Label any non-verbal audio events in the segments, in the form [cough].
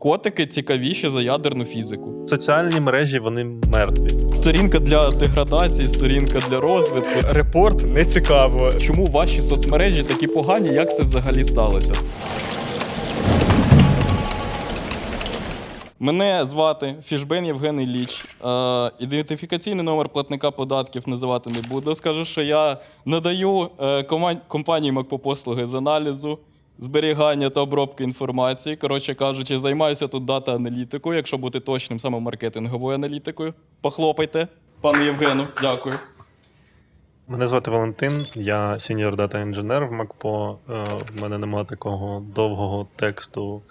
Котики цікавіші за ядерну фізику. Соціальні мережі вони мертві. Сторінка для деградації, сторінка для розвитку. Репорт не цікаво. Чому ваші соцмережі такі погані? Як це взагалі сталося? Мене звати Фішбен Євген Ілліч. Е, ідентифікаційний номер платника податків називати не буду. Скажу, що я надаю е, компанії МакПо послуги з аналізу, зберігання та обробки інформації. Коротше кажучи, займаюся тут дата-аналітикою, якщо бути точним, саме маркетинговою аналітикою. Похлопайте, пану Євгену, дякую. Мене звати Валентин, я сеньор дата інженер в МакПо. Е, В мене немає такого довгого тексту,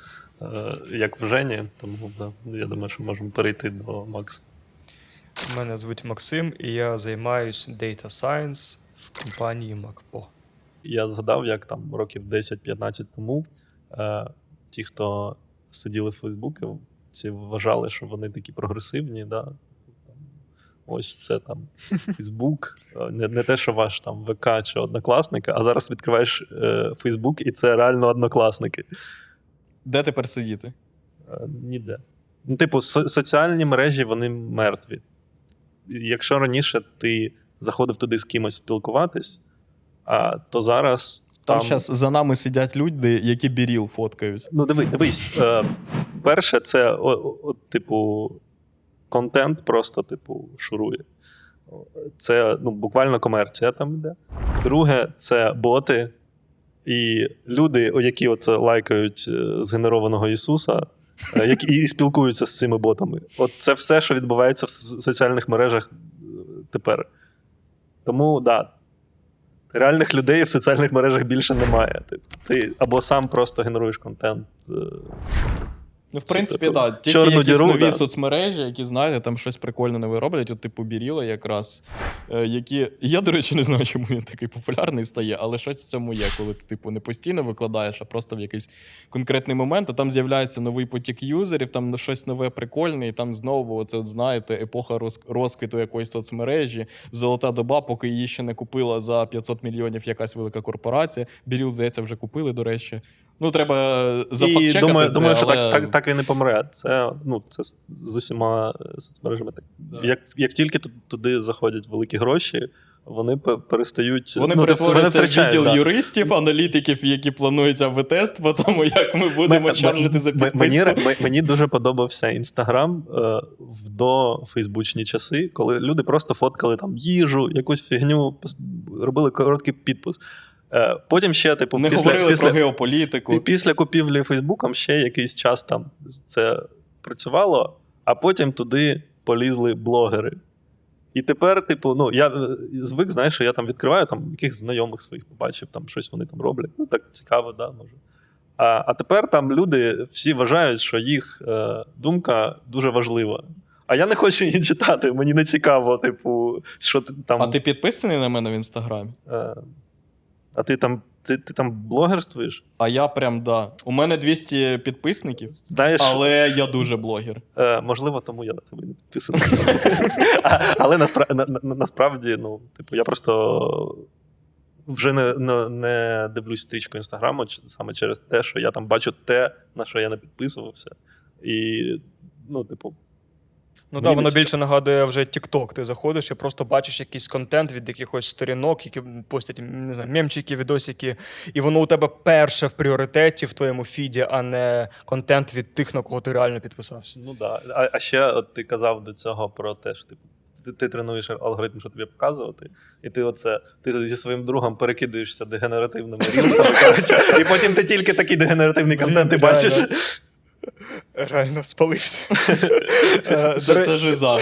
е, як в Жені, тому да, я думаю, що можемо перейти до Макса. Мене звуть Максим, і я займаюсь Data Science в компанії MacPo. Я згадав, як там років 10-15 тому е, ті, хто сиділи в Фейсбуці, ці вважали, що вони такі прогресивні. Да? Ось це там [laughs] Фейсбук, е, не, не те, що ваш там ВК чи однокласники, а зараз відкриваєш е, Фейсбук, і це реально однокласники. Де тепер сидіти? Е, Ніде. Ну, типу, со- соціальні мережі вони мертві. Якщо раніше ти заходив туди з кимось спілкуватись, а, то зараз. Там зараз за нами сидять люди, які біріл фоткають. Ну, диви, дивись. Е, перше, це, о, о, типу, контент просто, типу, шурує. Це ну, буквально комерція там йде. Друге, це боти. І люди, які оце лайкають е, згенерованого Ісуса, е, які і спілкуються з цими ботами. От це все, що відбувається в соціальних мережах е, тепер. Тому, так. Да, Реальних людей в соціальних мережах більше немає. Ти, або сам просто генеруєш контент. Ну, в принципі, так. Да. Тільки чорну якісь діру, нові да. соцмережі, які знаєте, там щось прикольне нове роблять, от типу Біріла якраз. Е, які... Я, до речі, не знаю, чому він такий популярний стає, але щось в цьому є, коли ти типу не постійно викладаєш, а просто в якийсь конкретний момент, а там з'являється новий потік юзерів, там щось нове прикольне, і там знову, оце, от, знаєте, епоха роз... розквіту якоїсь соцмережі, золота доба, поки її ще не купила за 500 мільйонів якась велика корпорація. Біріл, здається, вже купили, до речі. Ну, треба І думаю, це, думаю, що але... так, так, так і не помре. Це, ну, це з- усіма соцмережами. Так. Да. Як, як тільки ту- туди заходять великі гроші, вони перестають. Вони ну, перетворюються в відділ да. юристів, аналітиків, які планують АВ-тест, по тому як ми будемо М- чаржити за підписку. Мені, мені дуже подобався інстаграм е, в дофейсбучні часи, коли люди просто фоткали там їжу, якусь фігню, робили короткий підпис. Е, потім ще, типу, Не після, говорили після, про геополітику. І після купівлі Фейсбуком ще якийсь час там це працювало, а потім туди полізли блогери. І тепер, типу, ну, я е, звик, знаєш, що я там відкриваю там якихось знайомих своїх побачив, там щось вони там роблять. Ну, так цікаво, да, може. А, а тепер там люди всі вважають, що їх е, думка дуже важлива. А я не хочу її читати, мені не цікаво, типу, що ти там. А ти підписаний на мене в інстаграмі? е, а ти там, ти, ти там блогерствуєш? А я прям да. У мене 200 підписників, Знаєш, але я дуже блогер. Е, можливо, тому я на тебе не підписаний. Але наспра- на- на- насправді, ну, типу, я просто вже не, не, не дивлюсь стрічку інстаграму саме через те, що я там бачу те, на що я не підписувався. І, ну, типу, Ну так, воно більше нагадує вже TikTok. Ти заходиш і просто бачиш якийсь контент від якихось сторінок, які постять не знаю, мемчики, відосики, і воно у тебе перше в пріоритеті в твоєму фіді, а не контент від тих, на кого ти реально підписався. ну да. А, а ще от ти казав до цього про те, що типу, ти, ти тренуєш алгоритм, що тобі показувати, і ти оце ти зі своїм другом перекидуєшся дегенеративними рілсами, [laughs] коротше, і потім ти тільки такий дегенеративний контент ти бачиш. Реально спалився. [laughs] Е, Це, це жиза.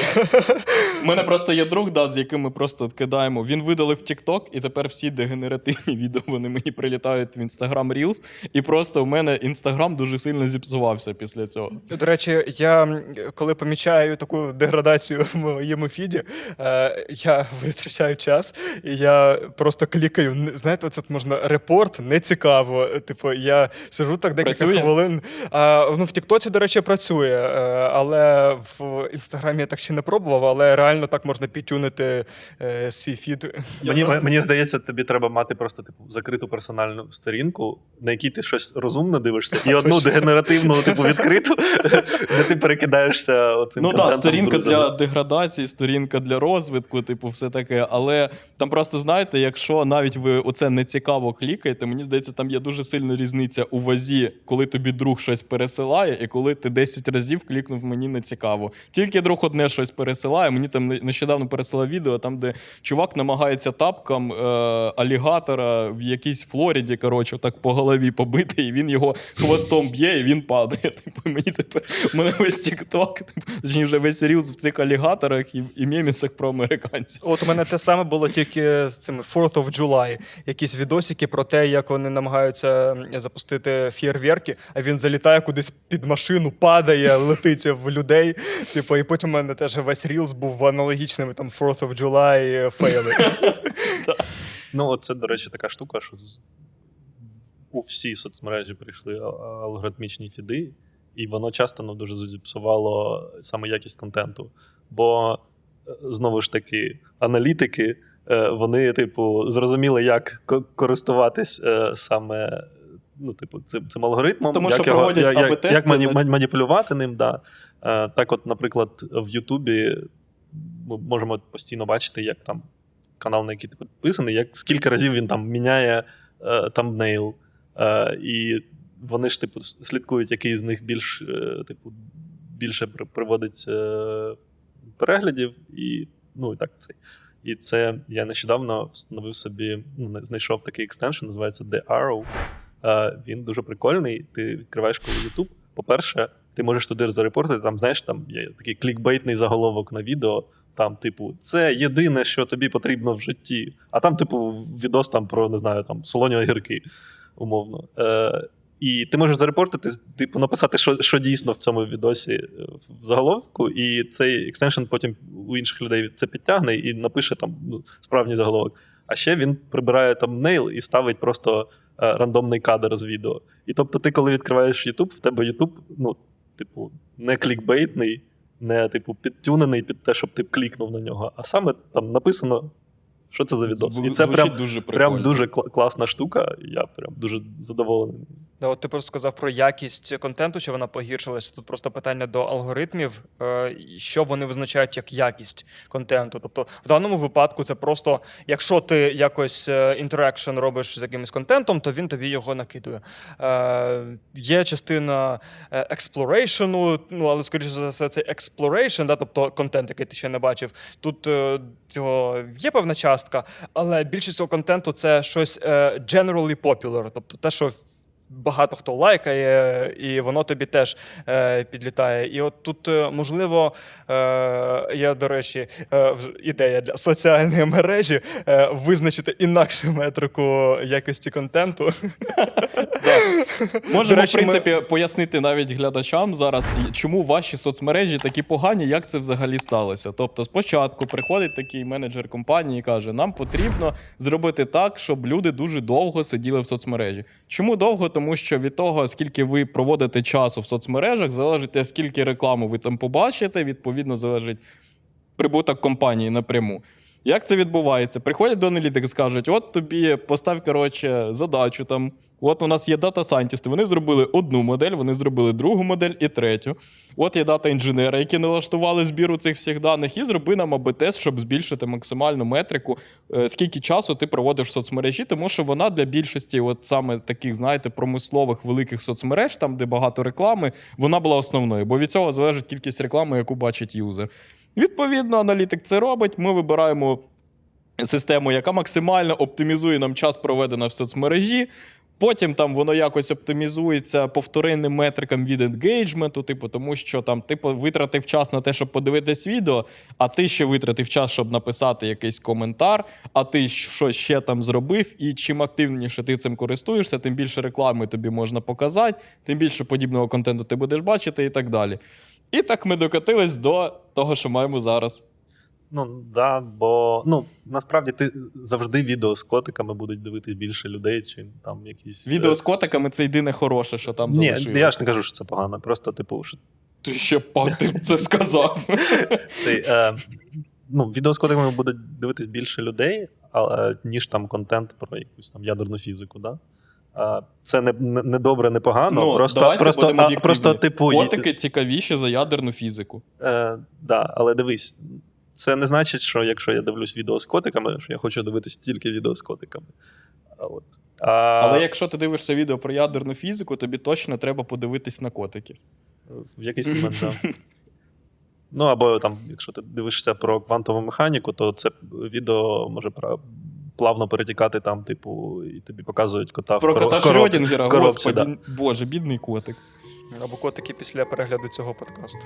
У мене просто є друг, да, з яким ми просто от кидаємо. Він видалив TikTok, і тепер всі дегенеративні [laughs] відео вони мені прилітають в Instagram Reels. І просто в мене Instagram дуже сильно зіпсувався після цього. До речі, я коли помічаю таку деградацію в моєму фіді, е, я [laughs] витрачаю час, і я просто клікаю. Знаєте, це можна репорт не цікаво. Типу, я сижу так декілька Працює? хвилин. А, ну, в Тіктоці, до речі, працює, е, але в інстаграмі я так ще не пробував, але реально. Реально так можна підтюнити е, свій фід. Мені, мені здається, тобі треба мати просто типу закриту персональну сторінку, на якій ти щось розумно дивишся, і одну дегенеративну, типу, відкриту, [laughs] де ти перекидаєшся оцим Ну так, сторінка для деградації, сторінка для розвитку, типу, все таке. Але там просто знаєте, якщо навіть ви оце не цікаво клікаєте, мені здається, там є дуже сильна різниця у вазі, коли тобі друг щось пересилає, і коли ти 10 разів клікнув мені не цікаво. Тільки друг одне щось пересилає. Мені там нещодавно пересилав відео, там, де чувак намагається тапком е, алігатора в якійсь Флориді, коротше, так по голові побити, і він його хвостом б'є, і він падає. [laughs] Типу, мені тепер мене весь TikTok, типу, точніше, вже весь рілз в цих алігаторах і, і мемісах про американців. От у мене те саме було тільки з цими 4th of July. Якісь відосики про те, як вони намагаються запустити фєрверки, а він залітає кудись під машину, падає, [laughs] летить в людей. Типу, і потім у мене теж весь рілз був аналогічними там 4th of July фейли. [laughs] Ну, це, до речі, така штука, що у всі соцмережі прийшли алгоритмічні фіди, і воно часто ну, дуже зіпсувало саме якість контенту. Бо, е, знову ж таки, аналітики, е, вони, типу, зрозуміли, як ко- користуватись е, саме. Ну, типу, цим, цим алгоритмом, Тому як, що його, проводять як, як, як маніпулювати ним. Да. Е, так, от, наприклад, в Ютубі ми можемо постійно бачити, як там канал, на який ти підписаний, як скільки разів він там міняє тамбнейл. Е, і вони ж, типу, слідкують, який з них більш, е, типу, більше при- приводить е, переглядів, і ну, і так це. І це я нещодавно встановив собі, ну, знайшов такий екстеншн, називається The Arrow. Він дуже прикольний. Ти відкриваєш коли YouTube. По-перше, ти можеш туди зарепортити, там, знаєш, там є такий клікбейтний заголовок на відео. Там, типу, це єдине, що тобі потрібно в житті. А там, типу, відос там про, не знаю, там солоні огірки, умовно. Е, і ти можеш зарепортити, типу, написати, що, що дійсно в цьому відосі е, в заголовку, і цей екстеншн потім у інших людей це підтягне і напише там ну, справжній заголовок. А ще він прибирає там нейл і ставить просто е, рандомний кадр з відео. І тобто, ти, коли відкриваєш YouTube, в тебе YouTube, ну, типу, не клікбейтний, не типу підтюнений під те, щоб ти клікнув на нього, а саме там написано, що це за відос. І це прям, дуже прям дуже класна штука. Я прям дуже задоволений. Да, от ти просто сказав про якість контенту, чи вона погіршилася. Тут просто питання до алгоритмів, е, що вони визначають як якість контенту. Тобто, в даному випадку це просто, якщо ти якось інтерекшн робиш з якимось контентом, то він тобі його накидує. Е, є частина е, експлорейшену, ну але скоріше за все, це exploration, да, тобто контент, який ти ще не бачив. Тут е, цього є певна частка, але більшість цього контенту це щось е, generally popular, тобто те, що багато хто лайкає, і воно тобі теж е, підлітає. І от тут, е, можливо, е, я, до речі, е, ідея для соціальної мережі е, визначити інакшу метрику якості контенту. [laughs] Можемо, в принципі, пояснити навіть глядачам зараз, чому ваші соцмережі такі погані, як це взагалі сталося. Тобто, спочатку приходить такий менеджер компанії і каже: нам потрібно зробити так, щоб люди дуже довго сиділи в соцмережі. Чому довго? Тому що від того, скільки ви проводите часу в соцмережах, залежить скільки реклами ви там побачите, відповідно, залежить прибуток компанії напряму. Як це відбувається? Приходять до аналітики, скажуть: от тобі постав коротше, задачу там. От у нас є дата сайентісти. Вони зробили одну модель, вони зробили другу модель і третю. От є дата інженера, які налаштували збіру цих всіх даних, і зроби нам АБ-тест, щоб збільшити максимальну метрику, е, скільки часу ти проводиш в соцмережі, тому що вона для більшості, от саме таких, знаєте, промислових великих соцмереж, там де багато реклами, вона була основною, бо від цього залежить кількість реклами, яку бачить юзер. Відповідно, аналітик це робить. Ми вибираємо систему, яка максимально оптимізує нам час проведено в соцмережі. Потім там воно якось оптимізується повторенним метрикам від енгейджменту, типу, тому що там ти по- витратив час на те, щоб подивитись відео, а ти ще витратив час, щоб написати якийсь коментар, а ти що ще там зробив. І чим активніше ти цим користуєшся, тим більше реклами тобі можна показати, тим більше подібного контенту ти будеш бачити і так далі. І так ми докотились до того, що маємо зараз. Ну, да, бо ну, насправді ти завжди відео з котиками будуть дивитись більше людей, чим там якісь. Відео е, з котиками це єдине хороше, що там Ні, залишилось. я ж не кажу, що це погано. Просто, типу, що Ти ще ти це сказав. [laughs] цей, е, ну, відео з котиками будуть дивитись більше людей, ніж там контент про якусь там ядерну фізику. Да? А, Це не, не, добре, не погано. ну, просто, просто, а, просто, типу, Котики цікавіші за ядерну фізику. Е, да, але дивись, це не значить, що якщо я дивлюсь відео з котиками, що я хочу дивитися тільки відео з котиками. А, от. А, Але якщо ти дивишся відео про ядерну фізику, тобі точно треба подивитись на котиків. В якийсь момент, да. Ну, або там, якщо ти дивишся про квантову механіку, то це відео може пра- плавно перетікати там, типу, і тобі показують кота Про в, кота короб- Шрёдінгера, в коробці. господі, Да. боже, бідний котик. Або котики після перегляду цього подкасту.